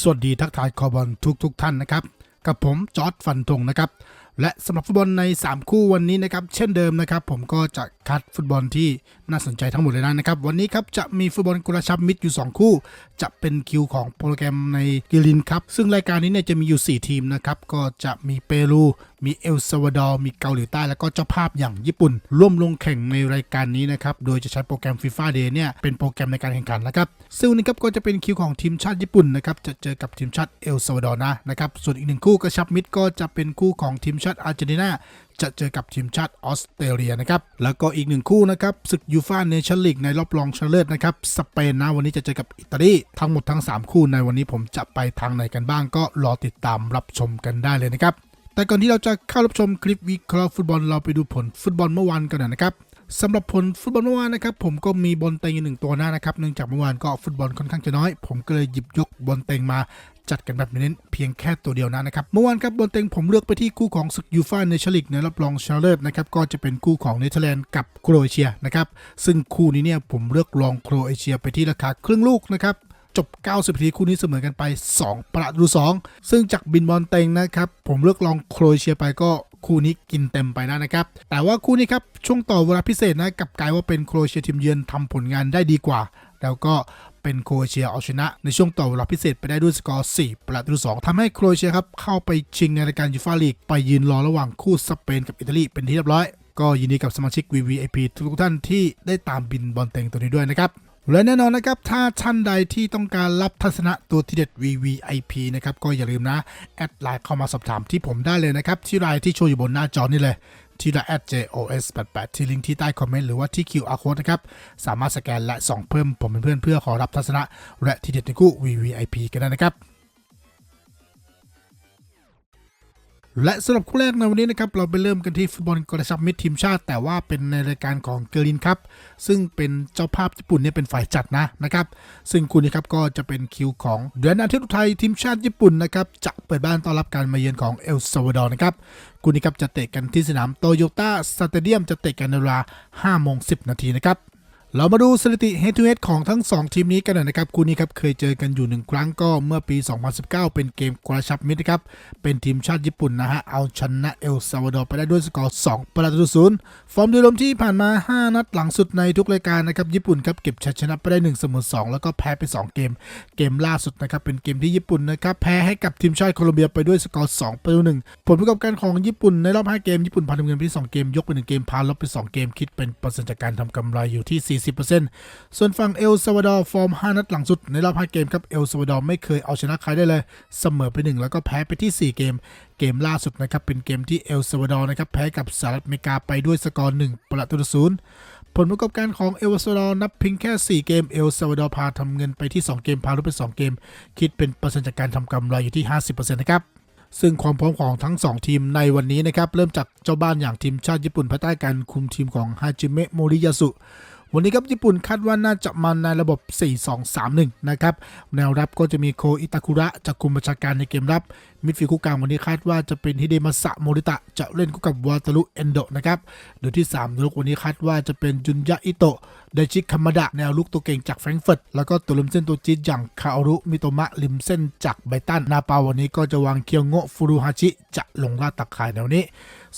สวัสดีทักทายคอบอลทุกทุกๆท่านนะครับ กับผมจอร์ดฟันธงนะครับ และสำหรับฟุตบอลใน 3 คู่วันนี้นะครับ เช่นเดิมนะครับ ผมก็จะคัดฟุตบอลที่น่าสนใจทั้งหมดเลยนะครับ วันนี้ครับจะมีฟุตบอลกระชับมิตรอยู่ 2 คู่ จะเป็นคิวของโปรแกรมในกิลินครับซึ่งรายการนี้เนี่ยจะมีอยู่ 4 ทีมนะครับก็จะมีเปรู มีเอลซาวาดอร์มีเกาหลีใต้แล้วก็เจ้าภาพอย่างญี่ปุ่น ร่วมลงแข่งในรายการนี้นะครับ โดยจะใช้โปรแกรม FIFA Day เนี่ยเป็นโปรแกรมในการแข่งขันนะครับ ซึ่งนี้ครับก็จะเป็นคิวของทีมชาติญี่ปุ่นนะครับจะเจอกับทีมชาติเอลซาวาดอร์นะนะครับส่วนอีกหนึ่งคู่กระชับมิตรก็จะเป็นคู่ของทีมชาติอาร์เจนตินาจะเจอกับทีมชาติออสเตรเลียนะครับ แล้วก็อีกหนึ่งคู่นะครับศึกยูฟ่าเนชั่นลีกในรอบรองชนะเลิศนะครับ สเปนนะวันนี้จะเจอกับอิตาลี ทั้งหมดทั้ง 3 คู่ในวันนี้ผมจะไปทางไหนกันบ้างก็รอติดตามรับชมกันได้เลยนะครับ แต่ก่อนที่เราจะเข้ารับชมคลิปวิเคราะห์ฟุตบอลเราไปดูผลฟุตบอลเมื่อวานกันหน่อยนะครับสำหรับผลฟุตบอลเมื่อวานนะครับผมก็มีบอลเต็งอยู่หนึ่งตัวหน้านะครับเนื่องจากเมื่อวานก็ฟุตบอลค่อนข้างจะน้อย ผมก็เลยหยิบยกบอลเต็งมาจัดกันแบบเน้นๆเพียงแค่ตัวเดียวนะนะครับ เมื่อวานครับบอลเต็งผมเลือกไปที่คู่ของศึกยูฟ่าเนชั่นลีกในรับรองชนะเลิศนะครับก็จะเป็นคู่ของเนเธอร์แลนด์กับโครเอเชียนะครับซึ่งคู่นี้เนี่ยผมเลือกลองโครเอเชียไปที่ราคาครึ่งลูกนะครับ จบ 90นาทีคู่นี้เสมอกันไป 2 ประตู2ซึ่งจากบินบอลเต็งนะครับ ผมเลือกลองโครเอเชียไปก็คู่นี้กินเต็มไปนะนะครับ แต่ว่าคู่นี้ครับช่วงต่อเวลาพิเศษนะกับกลายว่าเป็นโครเอเชียทีมเยือนทำผลงานได้ดีกว่า แล้วก็เป็นโครเอเชียเอาชนะ ในช่วงต่อเวลาพิเศษไปได้ด้วยสกอร์ 4 ประตู2ทำให้โครเอเชียครับเข้าไปชิงในรายการยูฟ่าลีกไปยืนรอระหว่างคู่สเปนกับอิตาลีเป็นที่เรียบร้อยก็ยินดีกับสมาชิก VVIP ทุกท่านที่ได้ตามบินบอลเต็งตัวนี้ด้วยนะครับ และแน่นอนนะครับ ถ้าท่านใดที่ต้องการรับทัศนะตัวที่เด็ด VVIP นะครับ ก็อย่าลืมนะ แอดไลน์เข้ามาสอบถามที่ผมได้เลยนะครับ ที่ไลน์ที่โชว์อยู่บนหน้าจอนี่เลย ที่ไลน์ @jos88 ที่ลิงก์ที่ใต้คอมเมนต์หรือว่าที่ QR code นะครับ สามารถสแกนและส่องเพิ่มผมเป็นเพื่อนเพื่อขอรับทัศนะ และที่เด็ดในคู่ VVIP กันได้นะครับ และสำหรับคู่แรกในวันนี้นะครับเราไปเริ่มกันที่ฟุตบอลกระชับมิตรทีมชาติ แต่ว่าเป็นในรายการของเกลินครับซึ่งเป็นเจ้าภาพญี่ปุ่นเนี่ยเป็นฝ่ายจัดนะนะครับซึ่งคู่นี้ครับก็จะเป็นคิวของเดือนอาทิตย์อุทัยทีมชาติญี่ปุ่นนะครับจะเปิดบ้านต้อนรับการมาเยือนของเอลซาวาดอร์นะครับคู่นี้ครับจะเตะกันที่สนามโตโยต้าสเตเดียมจะเตะกันในเวลา5โมง10 นาทีนะครับ เรามาดูสถิติ head to head ของทั้ง 2 ทีมนี้กันหน่อยนะครับ คู่นี้ครับเคยเจอกันอยู่ 1 ครั้งก็เมื่อปี 2019 เป็นเกมกระชับมิตรนะครับ เป็นทีมชาติญี่ปุ่นนะฮะ เอาชนะเอลซาวาดอร์ไปได้ด้วยสกอร์ 2 ประตูต่อศูนย์ฟอร์มโดยรวมที่ผ่านมา 5 นัดหลังสุดในทุกรายการนะครับ ญี่ปุ่นครับเก็บชัยชนะไปได้ 1 เสมอ 2 แล้วก็แพ้ไป 2 เกม เกมล่าสุดนะครับเป็นเกมที่ญี่ปุ่นนะครับแพ้ให้กับทีมชาติโคลอมเบียไปด้วยสกอร์ 2 ประตู 1 ผลประกอบการของญี่ปุ่นในรอบ 5 เกมญี่ปุ่นพาทำเงินไป2เกมยกไป1เกมพาลบไป2เกมคิดเป็นเปอร์เซ็นต์จากการทำกำไรอยู่ที่40%ส่วนฝั่งเอลซาวาดอร์ฟอร์ม 5 นัดหลังสุด ในรอบ 5 เกมครับเอลซาวาดอร์ไม่เคยเอาชนะใครได้เลยเสมอไป 1 แล้วก็แพ้ไปที่ 4 เกม เกมล่าสุดนะครับเป็นเกมที่เอลซาวาดอร์นะครับแพ้กับสหรัฐอเมริกาไปด้วยสกอร์1ประตูต่อศูนย์ผลประกอบการของเอลซาวาดอร์นับเพียงแค่ 4 เกม เอลซาวาดอร์พาทำเงินไปที่ 2 เกม พาลบไป 2 เกม คิดเป็นเปอร์เซ็นต์จากการทำกำไรอยู่ที่ 50%นะครับ ซึ่งความพร้อมของทั้ง 2 ทีมในวันนี้นะครับ เริ่มจากเจ้าบ้านอย่างทีมชาติญี่ปุ่นภายใต้การคุมทีมของฮาจิเมะโมริยาสุ วันนี้ครับญี่ปุ่นคาดว่าน่าจะมาในระบบ 4-2-3-1 นะครับแนวรับก็จะมีโคอิตาคุระจากคุมประชาการในเกมรับ มิดฟิลด์คู่กลางวันนี้คาดว่าจะเป็นฮิเดมาสะโมริตะจะเล่นคู่กับวาตารุเอนโดนะครับโดยที่3ลูกวันนี้คาดว่าจะเป็นจุนยะอิโตะไดชิคามาดะแนวลุกตัวเก่งจากแฟรงก์เฟิร์ตแล้วก็ตัวริมเส้นตัวจี๊ดอย่างคาอรุมิโตมะริมเส้นจากไบตันนาปาวันนี้ก็จะวางเคียวโงะฟูรุฮาชิจะลงลาดตักข่ายแนวนี้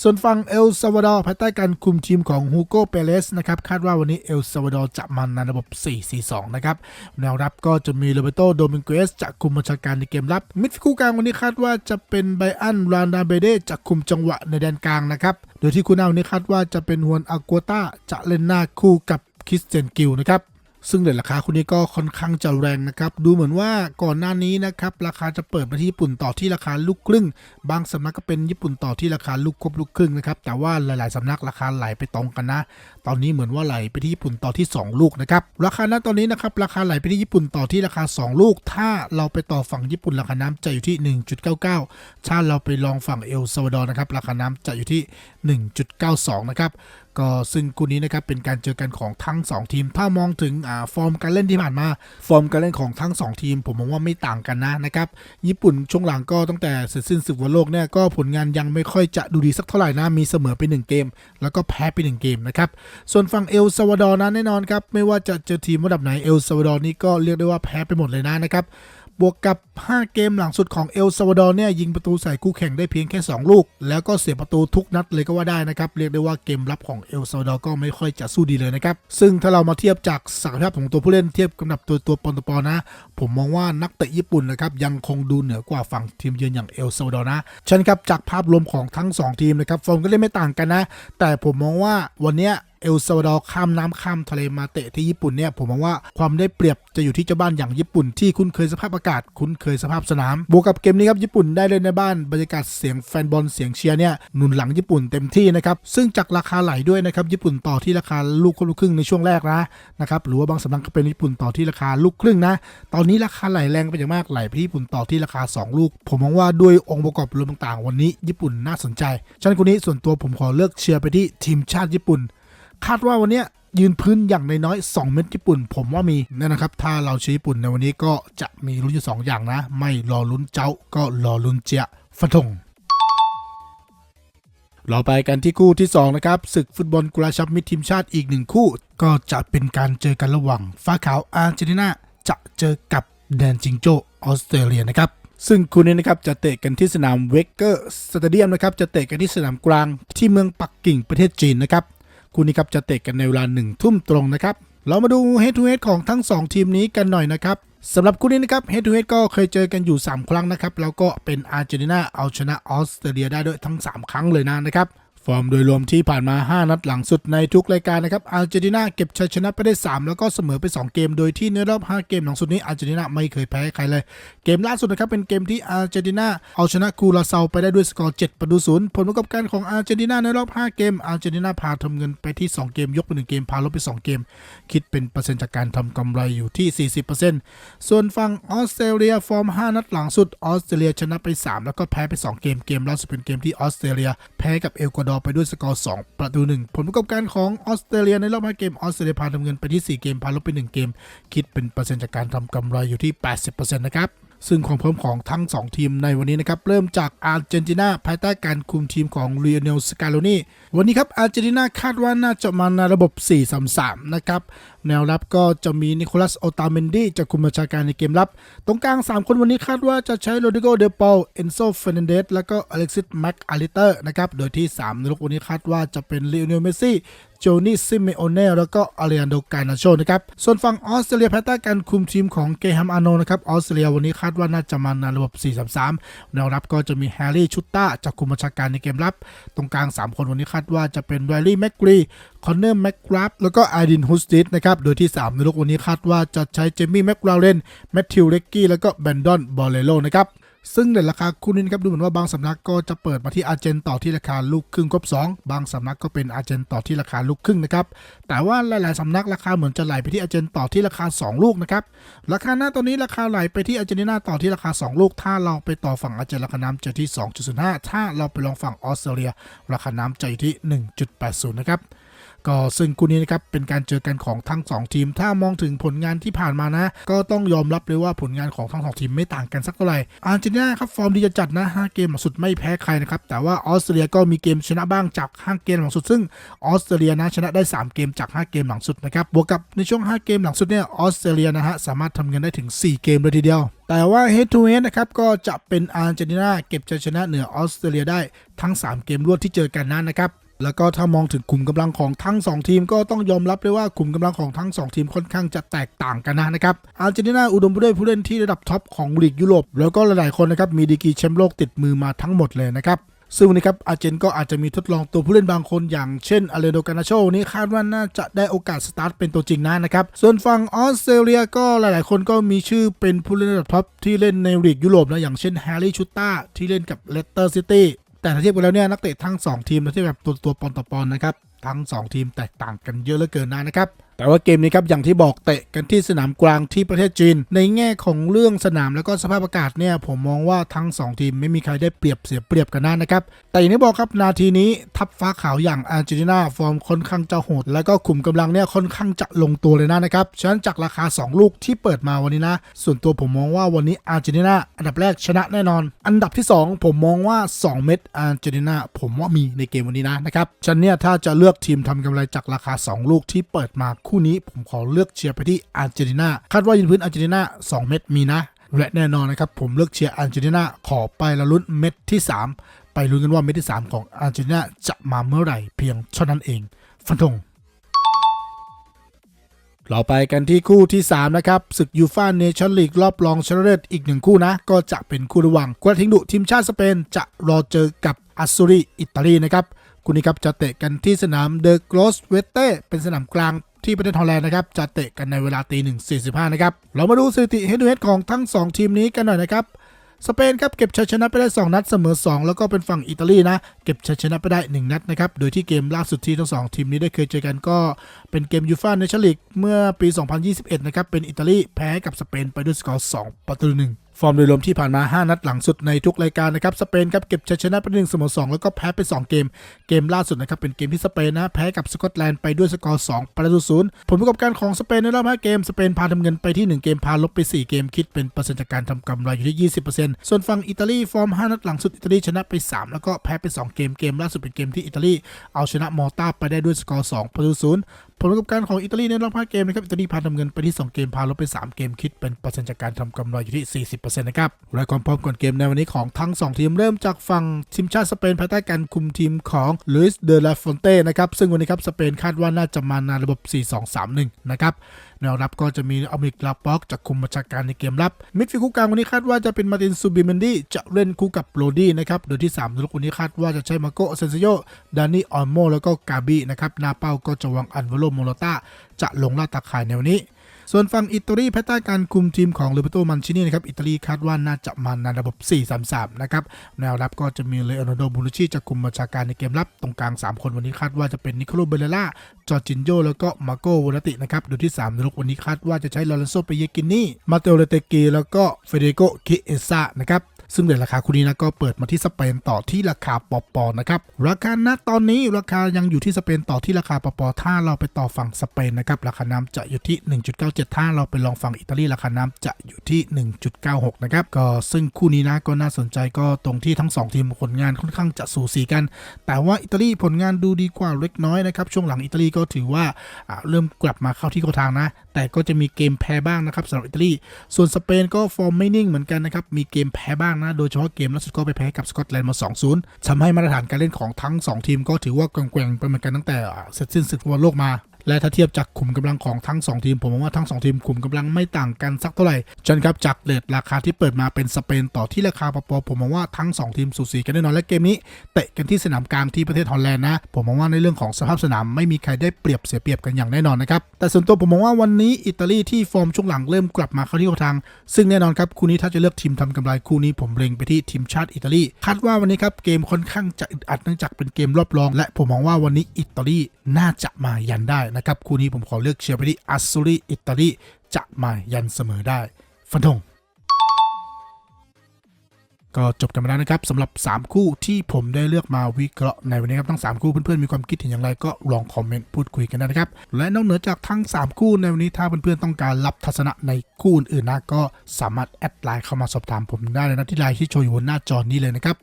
ส่วนฝั่งเอลซาวาดอร์ภายใต้การคุมทีมของฮูโกเปเรสนะครับคาดว่าวันนี้เอลซาวาดอร์จะมันในระบบ 4-4-2 นะครับแนวรับก็จะมีโรเบโตโดมิงเกสจะคุมบัญชาการในเกมรับ มิดฟิลด์คู่กลางวันนี้คาดว่าจะเป็นไบอันรานดาเบเดจะคุมจังหวะในแดนกลางนะครับโดยที่คู่หน้าวันนี้คาดว่าจะเป็นฮวนอากัวต้าจะเล่นหน้าคู่กับคริสเตียนกิลนะครับ ซึ่งเรทราคาคู่นี้ก็ค่อนข้างจะแรงนะครับ ดูเหมือนว่าก่อนหน้านี้นะครับ ราคาจะเปิดมาที่ญี่ปุ่นต่อที่ราคาลูกครึ่ง บางสำนักก็เป็นญี่ปุ่นต่อที่ราคาลูกครบลูกครึ่งนะครับ แต่ว่าหลาย ๆสำนักราคาไหลไปตรงกันนะ ตอนนี้เหมือนว่าไหลไปที่ญี่ปุ่นต่อที่ 2 ลูกนะครับ ราคาณตอนนี้นะครับ ราคาไหลไปที่ญี่ปุ่นต่อที่ราคา 2 ลูก ถ้าเราไปต่อฝั่งญี่ปุ่นราคาน้ำจะอยู่ที่ 1.99ถ้าเราไปลองฝั่งเอลซาวาดอร์นะครับ ราคาน้ำจะอยู่ที่ 1.92 นะครับ ก็ซึ่งคู่นี้นะครับเป็นการเจอกันของทั้ง 2 ทีม ถ้ามองถึงอ่าฟอร์มการเล่นที่ผ่านมาฟอร์มการเล่นของทั้ง 2 ทีม ผมมองว่าไม่ต่างกันนะนะครับญี่ปุ่นช่วงหลังก็ตั้งแต่เสร็จสิ้นศึกฟุตบอลโลกเนี่ยก็ผลงานยังไม่ค่อยจะดูดีสักเท่าไหร่นะมีเสมอไป 1 เกม แล้วก็แพ้ไป 1 เกมนะครับส่วนฝั่งเอลซาวาดอร์นั้นแน่นอนครับไม่ว่าจะเจอทีมระดับไหนเอลซาวาดอร์นี่ก็เรียกได้ว่าแพ้ไปหมดเลยนะนะครับ บวกกับ 5 เกมหลังสุดของเอลซาวาดอร์เนี่ยยิงประตูใส่คู่แข่งได้เพียงแค่ 2 ลูก แล้วก็เสียประตูทุกนัดเลยก็ว่าได้นะครับ เรียกได้ว่าเกมรับของเอลซาวาดอร์ก็ไม่ค่อยจะสู้ดีเลยนะครับ ซึ่งถ้าเรามาเทียบจากศักยภาพของตัวผู้เล่นเทียบกับตัวตัวปอนตปอนะ ผมมองว่านักเตะญี่ปุ่นนะครับยังคงดูเหนือกว่าฝั่งทีมเยือนอย่างเอลซาวาดอร์นะฉะนันครับจากภาพรวมของทั้ง 2 ทีมนะครับฟอร์มก็เล่นไม่ต่างกันนะ แต่ผมมองว่าวันเนี้ยเอลซาวาดอร์ข้ามน้ำข้ามทะเลมาเตะที่ญี่ปุ่นเนี่ยผมมองว่าความได้เปรียบจะอยู่ที่เจ้าบ้านอย่างญี่ปุ่นที่คุ้นเคยสภาพอากาศ คุ้นเคยสภาพสนาม บวกกับเกมนี้ครับญี่ปุ่นได้เล่นในบ้านบรรยากาศเสียงแฟนบอลเสียงเชียร์เนี่ยหนุนหลังญี่ปุ่นเต็มที่นะครับซึ่งจากราคาไหลด้วยนะครับญี่ปุ่นต่อที่ราคาลูกคนลูกครึ่งในช่วงแรกนะนะครับหรือว่าบางสำนักก็เป็นญี่ปุ่นต่อที่ราคาลูกครึ่งนะ ตอนนี้ราคาไหลแรงไปอย่างมากไหลไปญี่ปุ่นต่อที่ราคา 2 ลูก ผมมองว่าด้วยองค์ประกอบรวมต่างๆ วันนี้ญี่ปุ่นน่าสนใจฉะนั้นคนนี้ส่วนตัวผมขอเลือกเชียร์ไปที่ทีมชาติญี่ปุ่น คาดว่าวันนี้ยืนพื้นอย่างน้อยๆ2เม็ดญี่ปุ่น ผมว่ามีนั่นนะครับ ถ้าเราเชียร์ญี่ปุ่นในวันนี้ก็จะมีลุ้นอยู่ 2 อย่างนะ ไม่รอลุ้นเจ้าก็รอลุ้นเจียฟันธงเราไปกันที่คู่ที่ 2 นะครับศึกฟุตบอลกุลาชับมิตรทีมชาติอีกหนึ่งคู่ ก็จะเป็นการเจอกันระหว่างฟ้าขาวอาร์เจนตินาจะเจอกับแดนจิงโจ้ออสเตรเลียนะครับซึ่งคู่นี้นะครับจะเตะกันที่สนามเวกเกอร์สเตเดียมนะครับจะเตะกันที่สนามกลางที่เมืองปักกิ่งประเทศจีนนะครับ คู่นี้ครับจะเตะกันในเวลาหนึ่งทุ่มตรงนะครับ เรามาดู head to head ของทั้ง 2 ทีมนี้กันหน่อยนะครับสำหรับคู่นี้นะครับ head to head ก็เคยเจอกันอยู่ 3 ครั้งนะครับ แล้วก็เป็นอาร์เจนตินาเอาชนะออสเตรเลียได้ด้วยทั้ง 3 ครั้งเลยนะนะครับ ฟอร์มโดยรวมที่ผ่านมา 5 นัดหลังสุดในทุกรายการนะครับอาร์เจนตินาเก็บชัยชนะไปได้ 3 แล้วก็เสมอไป 2 เกม โดยที่ในรอบ 5 เกมหลังสุดนี้อาร์เจนตินาไม่เคยแพ้ใครเลย เกมล่าสุดนะครับเป็นเกมที่อาร์เจนตินาเอาชนะคูราเซาไปได้ด้วยสกอร์ 7 ประตูศูนย์ผลประกอบการของอาร์เจนตินาในรอบ 5 เกมอาร์เจนตินาพาทำเงินไปที่ 2 เกม ยกไป1เกมพาลบไป 2 เกม คิดเป็นเปอร์เซ็นต์จากการทำกำไรอยู่ที่ 40%ส่วนฝั่งออสเตรเลียฟอร์ม 5 นัดหลังสุดออสเตรเลียชนะไป 3 แล้วก็แพ้ไป 2 เกมเกมล่าสุดเป็นเกมที่ออสเตรเลียแพ้กับเอลกวาดอร์ไปด้วยสกอร์ 2 ประตู 1 ผลประกอบการของออสเตรเลียในรอบ 5 เกม ออสเตรเลียพาทำเงินไปที่ 4 เกม พาลบไป 1 เกม คิดเป็นเปอร์เซ็นต์จากการทำกำไรอยู่ที่ 80%นะครับ ซึ่งความพร้อมของทั้ง 2 ทีมในวันนี้นะครับ เริ่มจากอาร์เจนตินาภายใต้การคุมทีมของเรียเนลสกาโลนีวันนี้ครับอาร์เจนตินาคาดว่าน่าจะมาในระบบ 4-3-3 นะครับ แนวรับก็จะมีนิโคลัสโอตาเมนดีจะคุมบัญชาการในเกมรับ ตรงกลาง 3 คนวันนี้คาดว่าจะใช้โรดิโกเดปอลเอนโซเฟรนเดสแล้วก็อเล็กซิสแม็กอาริเตอร์นะครับโดยที่3ในลูกวันนี้คาดว่าจะเป็นเลโอเนลเมสซี่โจนี่ซิเมโอเน่แล้วก็อาริอันโดกานาโชนะครับ ส่วนฝั่งออสเตรเลียภายใต้การคุมทีมของเกแฮมอาโนนะครับออสเตรเลียวันนี้คาดว่าน่าจะมาในระบบ 4-3-3 แนวรับก็จะมีแฮร์รี่ชุตต้าจากคุมบัญชาการในเกมรับ ตรงกลาง 3 คนวันนี้คาดว่าจะเป็นไรลี่แม็กกรีคอนเนอร์แม็กกราฟแล้วก็ไอดินฮุสติสนะครับ โดยที่ 3 ในลูกวันนี้คาดว่าจะใช้เจมี่แม็กกราเรนแมทธิวเล็กกี้แล้วก็แบนดอนบอลเลโลนะครับ ซึ่งในราคาคู่นี้นะครับดูเหมือนว่าบางสำนักก็จะเปิดมาที่อาร์เจนต่อที่ราคาลูกครึ่งครบ2 บางสำนักก็เป็นอาร์เจนต่อที่ราคาลูกครึ่งนะครับแต่ว่าหลาย ๆสำนักราคาเหมือนจะไหลไปที่อาร์เจนต่อที่ราคา 2 ลูกนะครับราคาหน้าตอนนี้ราคาไหลไปที่อาร์เจนตินาต่อที่ราคา 2 ลูก ถ้าเราไปต่อฝั่งอาร์เจนราคาน้ำจะที่ 2.05ถ้าเราไปลองฝั่งออสเตรเลีย ราคาน้ำจะอยู่ที่ 1.80 นะครับ ก็ซึ่งคู่นี้นะครับเป็นการเจอกันของทั้ง 2 ทีม ถ้ามองถึงผลงานที่ผ่านมานะ ก็ต้องยอมรับเลยว่าผลงานของทั้งสองทีมไม่ต่างกันสักเท่าไหร่อาร์เจนตินาครับฟอร์มดีจะจัดนะ5เกมหลังสุดไม่แพ้ใครนะครับแต่ว่าออสเตรเลียก็มีเกมชนะบ้างจาก5เกมหลังสุด ซึ่งออสเตรเลียนะชนะได้ 3 เกมจาก 5 เกมหลังสุดนะครับบวกกับในช่วง 5 เกมหลังสุดเนี่ยออสเตรเลียนะฮะสามารถทำเงินได้ถึง 4 เกมเลยทีเดียวแต่ว่า head to head นะครับ ก็จะเป็นอาร์เจนตินาเก็บชัยชนะเหนือออสเตรเลียได้ทั้ง 3 เกมรวดที่เจอกันนั้นนะครับ แล้วก็ถ้ามองถึงกลุ่มกำลังของทั้ง 2 ทีม ก็ต้องยอมรับเลยว่ากลุ่มกำลังของทั้ง 2 ทีมค่อนข้างจะแตกต่างกันนะนะครับอาร์เจนตินาอุดมไปด้วยผู้เล่นที่ระดับท็อปของลีกยุโรปแล้วก็หลายๆคนนะครับมีดีกีแชมป์โลกติดมือมาทั้งหมดเลยนะครับซึ่งวันนี้ครับอาร์เจนก็อาจจะมีทดลองตัวผู้เล่นบางคนอย่างเช่นอเลโดกานาโชนี้คาดว่าน่าจะได้โอกาสสตาร์ทเป็นตัวจริงนะนะครับ ส่วนฝั่งออสเตรเลียก็หลายๆ คนก็มีชื่อเป็นผู้เล่นระดับท็อปที่เล่นในลีกยุโรปนะอย่างเช่นแฮร์รี่ชูต้าที่เล่นกับเลสเตอร์ซิตี้ แต่ถ้าเทียบกันแล้วเนี่ยนักเตะทั้ง 2 ทีมเทียบแบบตัวตัวปอนต่อปอนนะครับทั้ง 2 ทีมแตกต่างกันเยอะเหลือเกินนะนะครับแต่ว่าเกมนี้ครับอย่างที่บอกเตะกันที่สนามกลางที่ประเทศจีน ในแง่ของเรื่องสนามแล้วก็สภาพอากาศเนี่ยผมมองว่าทั้ง 2 ทีมไม่มีใครได้เปรียบเสียเปรียบกันนะนะครับ แต่อย่างที่บอกครับนาทีนี้ทัพฟ้าขาวอย่างอาร์เจนตินาฟอร์มค่อนข้างจะโหด แล้วก็ขุมกำลังเนี่ยค่อนข้างจะลงตัวเลยนะนะครับฉะนั้นจากราคา 2 ลูกที่เปิดมาวันนี้นะ ส่วนตัวผมมองว่าวันนี้อาร์เจนตินาอันดับแรกชนะแน่นอน อันดับที่ 2 ผมมองว่า 2 เม็ดอาร์เจนตินาผมว่ามีในเกมวันนี้นะนะครับฉะนันเนี่ยถ้าจะเลือกทีมทำกำไรจากราคา 2 ลูกที่เปิดมาคู่นี้ผมขอเลือกเชียร์ไปที่อาร์เจนตินาคาดว่ายืนพื้นอาร์เจนตินา2เม็ดมีนะ และแน่นอนนะครับผมเลือกเชียร์อาร์เจนตินาขอไปละลุ้นเม็ดที่ 3 ไปลุ้นกันว่าเม็ดที่ 3 ของอาร์เจนตินาจะมาเมื่อไหร่เพียงเท่านั้นเอง ฟันธงเราไปกันที่คู่ที่ 3 นะครับศึกยูฟาเนชั่นลีกรอบรองชนะเลิศอีกหนึ่งคู่นะ ก็จะเป็นคู่ระหว่างกระทิงดุทีมชาติสเปน จะรอเจอกับอัสซูริอิตาลีนะครับ คู่นี้ครับจะเตะกันที่สนามเดอะโกลสเวเต้เป็นสนามกลาง ที่ประเทศฮอลแลนด์นะครับจะเตะกันในเวลาตีหนึ่งสี่สิบห้านะครับเรามาดูสถิติเฮดูเฮดของทั้ง 2 ทีมนี้กันหน่อยนะครับสเปนครับเก็บชัยชนะไปได้ 2 นัดเสมอ 2 แล้วก็เป็นฝั่งอิตาลีนะเก็บชัยชนะไปได้ 1 นัดนะครับโดยที่เกมล่าสุดที่ทั้งสองทีมนี้ได้เคยเจอกันก็เป็นเกมยูฟ่าเนชั่นลีกเมื่อปี 2021 นะครับเป็นอิตาลีแพ้กับสเปนไปด้วยสกอร์ 2 ประตูหนึ่ง ฟอร์มโดยรวมที่ผ่านมา 5 นัดหลังสุดในทุกรายการนะครับ สเปนครับเก็บชัยชนะไปหนึ่งเสมอ2แล้วก็แพ้ไป 2 เกม เกมล่าสุดนะครับเป็นเกมที่สเปนนะแพ้กับสกอตแลนด์ไปด้วยสกอร์ 2 ประตูศูนย์ผลประกอบการของสเปนในรอบ5เกม สเปนพาทำเงินไปที่ 1 เกมพาลบไป 4 เกมคิดเป็นเปอร์เซ็นต์จากการทำกำไรอยู่ที่ 20%ส่วนฝั่งอิตาลีฟอร์ม 5 นัดหลังสุดอิตาลีชนะไป 3 แล้วก็แพ้ไป 2 เกม เกมล่าสุดเป็นเกมที่อิตาลีเอาชนะมอลตาไปได้ด้วยสกอร์ 2 ประตูศูนย์ผลประกอบการของอิตาลีในรอบ 5 เกมนะครับอิตาลีพาทำเงินไปที่ 2 เกมพาลบไป 3 เกมคิดเป็นเปอร์เซ็นต์จากการทำกำไรอยู่ที่ 40%นะครับรายความพร้อมก่อนเกมในวันนี้ของทั้ง 2 ทีมเริ่มจากฝั่งทีมชาติสเปนภายใต้การคุมทีมของลุยส์เดลาฟอนเต้นะครับซึ่งวันนี้ครับสเปนคาดว่าน่าจะมาในระบบ 4-2-3-1 นะครับแนวรับก็จะมีอเมริกลาป็อกจากคุมบัญชาการในเกมรับ มิดฟิลด์คู่กลางวันนี้คาดว่าจะเป็นมาร์ตินซูบิเมนดี้จะเล่นคู่กับโรดี้นะครับ โดยที่3ลูกวันนี้คาดว่าจะใช้มาโกเซนเซโย ดานี่ออนโม แล้วก็กาบีนะครับ หน้าเป้าก็จะวางอันวโลโมโลตาจะลงล่าตาข่ายในวันนี้ ส่วนฝั่งอิตาลีภายใต้การคุมทีมของลูเบโตมันชินีนะครับอิตาลีคาดว่าน่าจะมาในระบบ 4-3-3 นะครับแนวรับก็จะมีเลโอนาร์โดบูลชีจะคุมบัญชาการในเกมรับตรงกลาง 3 คนวันนี้คาดว่าจะเป็นนิโคลเบเลล่าจอร์จินโยแล้วก็มาโกวลตินะครับดูที่3ในลุกวันนี้คาดว่าจะใช้ลอเรนโซเปเยกินี่มาเตโอเลเตกีแล้วก็เฟเดโกคิเอซานะครับ ซึ่งเดี๋ยวราคาคู่นี้นะก็เปิดมาที่สเปนต่อที่ราคาปอปอนะครับราคาณตอนนี้ราคายังอยู่ที่สเปนต่อที่ราคาปอปอถ้าเราไปต่อฝั่งสเปนนะครับราคาน้ำจะอยู่ที่ 1.97 ถ้าเราไปลองฝั่งอิตาลีราคาน้ำจะอยู่ที่ 1.96 นะครับก็ซึ่งคู่นี้นะก็น่าสนใจก็ตรงที่ทั้ง 2 ทีมผลงานค่อนข้างจะสูสีกัน แต่ว่าอิตาลีผลงานดูดีกว่าเล็กน้อยนะครับช่วงหลังอิตาลีก็ถือว่าอ่าเริ่มกลับมาเข้าที่เข้าทางนะ แต่ก็จะมีเกมแพ้บ้างนะครับสำหรับอิตาลีส่วนสเปนก็ฟอร์มไม่นิ่งเหมือนกันนะครับมีเกมแพ้บ้างนะ โดยเฉพาะเกมล่าสุดก็ไปแพ้กับสกอตแลนด์มา 2-0ทำให้มาตรฐานการเล่นของทั้ง 2 ทีมก็ถือว่าแกว่งๆไปเหมือนกันตั้งแต่เสร็จสิ้นศึกฟุตบอลโลกมา และถ้าเทียบจากขุมกำลังของทั้ง 2 ทีม ผมมองว่าทั้ง 2 ทีมขุมกำลังไม่ต่างกันสักเท่าไหร่จนครับจากเลทราคาที่เปิดมาเป็นสเปนต่อที่ราคาปอๆผมมองว่าทั้ง 2 ทีมสูสีกันแน่นอนและเกมนี้เตะกันที่สนามกลางที่ประเทศฮอลแลนด์นะผมมองว่าในเรื่องของสภาพสนามไม่มีใครได้เปรียบเสียเปรียบกันอย่างแน่นอนนะครับแต่ส่วนตัวผมมองว่าวันนี้อิตาลีที่ฟอร์มช่วงหลังเริ่มกลับมาเข้าที่เข้าทาง ซึ่งแน่นอนครับคู่นี้ถ้าจะเลือกทีมทำกำไรคู่นี้ผมเล็งไปที่ทีมชาติอิตาลีคาดว่าวันนี้ครับเกมค่อนข้างจะอึดอัดเนื่องจากเป็นเกมรอบรอง และผมมองว่าวันนี้อิตาลีน่าจะมายันได้นะครับคู่นี้ผมขอเลือกเชียร์ไปที่อัสซูริอิตาลีจะมายันเสมอได้ ฟันธงก็จบกันไปแล้วนะครับสำหรับ 3 คู่ที่ผมได้เลือกมาวิเคราะห์ในวันนี้ครับทั้ง 3 คู่เพื่อนๆมีความคิดเห็นอย่างไรก็ลองคอมเมนต์พูดคุยกันได้นะครับ และนอกเหนือจากทั้ง 3 คู่ในวันนี้ถ้าเพื่อนๆต้องการรับทัศนะในคู่อื่นๆนะก็สามารถแอดไลน์เข้ามาสอบถามผมได้เลยนะที่ไลน์ที่โชว์อยู่บนหน้าจอนี้เลยนะครับ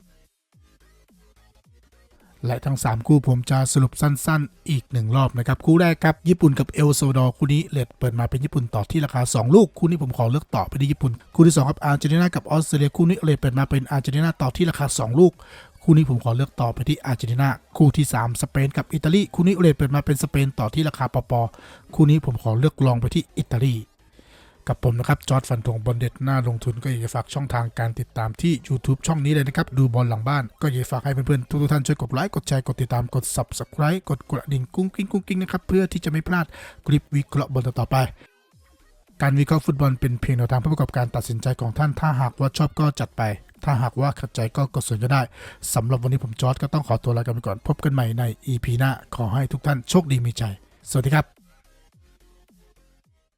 และทั้ง 3 คู่ผมจะสรุปสั้นๆ อีกหนึ่งรอบนะครับ คู่แรกครับ ญี่ปุ่นกับเอลโซดอร์คู่นี้เลทเปิดมาเป็นญี่ปุ่นต่อที่ราคา 2 ลูก คู่นี้ผมขอเลือกต่อไปที่ญี่ปุ่น คู่ที่2ครับอาร์เจนตินากับออสเตรเลียคู่นี้เลทเปิดมาเป็นอาร์เจนตินาต่อที่ราคา 2 ลูก คู่นี้ผมขอเลือกต่อไปที่อาร์เจนตินาคู่ที่ 3 สเปนกับอิตาลีคู่นี้เลทเปิดมาเป็นสเปนต่อที่ราคาปอปอคู่นี้ผมขอเลือกลองไปที่อิตาลี กับผมนะครับจอร์ดฟันธงบอลเด็ดหน้าลงทุนก็อยากจะฝากช่องทางการติดตามที่ YouTube ช่องนี้เลยนะครับ ดูบอลหลังบ้าน ก็อยากฝากให้เพื่อนๆ ทุกท่านช่วยกดไลค์ กดแชร์กดติดตามกด Subscribe กดกระดิ่งกุ้งกิ้งกุ้งกิ้งนะครับเพื่อที่จะไม่พลาดคลิปวิเคราะห์บอลต่อไป การวิเคราะห์ฟุตบอลเป็นเพียงแนวทางเพื่อประกอบการตัดสินใจของท่านถ้าหากว่าชอบก็จัดไป ถ้าหากว่าขัดใจก็กดสนก็ได้สำหรับวันนี้ผมจอร์ดก็ต้องขอตัวลากันไปก่อนพบกันใหม่ใน EP หน้าขอให้ทุกท่านโชคดีมีใจ สวัสดีครับ